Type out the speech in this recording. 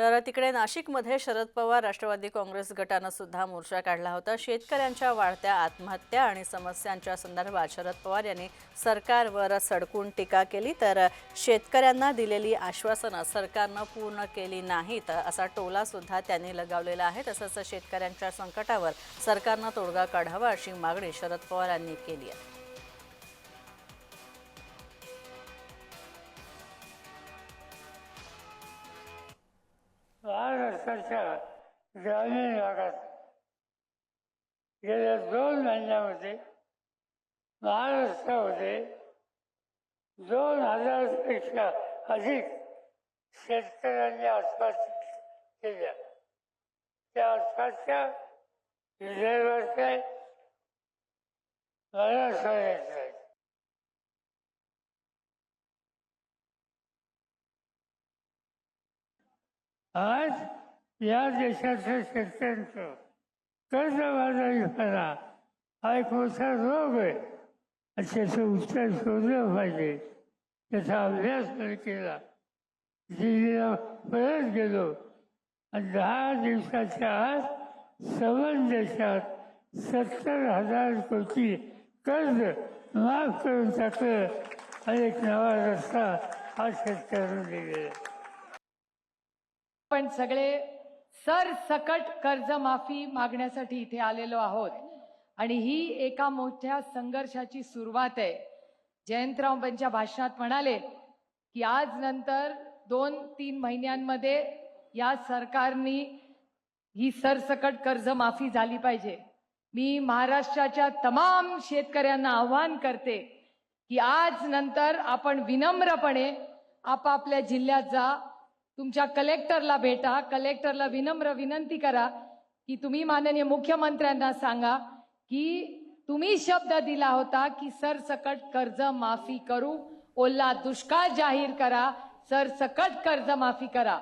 तर तिकडे नाशिकमध्ये शरद पवार राष्ट्रवादी काँग्रेस गटानं सुद्धा मोर्चा काढला होता. शेतकऱ्यांच्या वाढत्या आत्महत्या आणि समस्यांच्या संदर्भात शरद पवार यांनी सरकारवर सडकून टीका केली. तर शेतकऱ्यांना दिलेली आश्वासनं सरकारनं पूर्ण केली नाहीत असा टोला सुद्धा त्यांनी लगावलेला आहे. तसंच शेतकऱ्यांच्या संकटावर सरकारनं तोडगा काढावा अशी मागणी शरद पवार यांनी केली आहे. महाराष्ट्राच्या ग्रामीण भागात गेल्या दोन महिन्यामध्ये महाराष्ट्रामध्ये दोन हजारपेक्षा अधिक शेतकऱ्यांनी आत्महत्या केल्या. त्या आत्महत्या विदर्भात काय महाराष्ट्रात आहेत. आज या देशाच्या शेतकऱ्यांचं कर्जबाजारीपणा हा एक मोठा रोग आहे. आणि त्याचं उत्तर शोधलं पाहिजे. त्याचा अभ्यास जर केला. दिल्लीला परत गेलो आणि दहा दिवसाच्या आत सबंध देशात सत्तर हजार कोटी कर्ज माफ करून टाकलं. आणि एक नवा रस्ता हा शेतकऱ्यांना दिलेला पण सगळे सरसकट कर्जमाफी मागण्यासाठी इथे आलेलो आहोत. आणि ही एका मोठ्या संघर्षाची सुरुवात आहे. जयंतरावांच्या भाषणात म्हणाले की आज नंतर दोन तीन महिन्यांमध्ये या सरकारनी ही सरसकट कर्जमाफी झाली पाहिजे. मी महाराष्ट्राच्या तमाम शेतकऱ्यांना आव्हान करते की आज नंतर आपण विनम्रपणे आपापल्या जिल्ह्यात जा तुमच्या कलेक्टरला भेटा कलेक्टरला विनम्र विनंती करा की तुम्ही माननीय मुख्यमंत्र्यांना सांगा की तुम्ही शब्द दिला होता की सरसकट कर्ज माफी करू. ओला दुष्काळ जाहीर करा. सरसकट कर्ज माफी करा.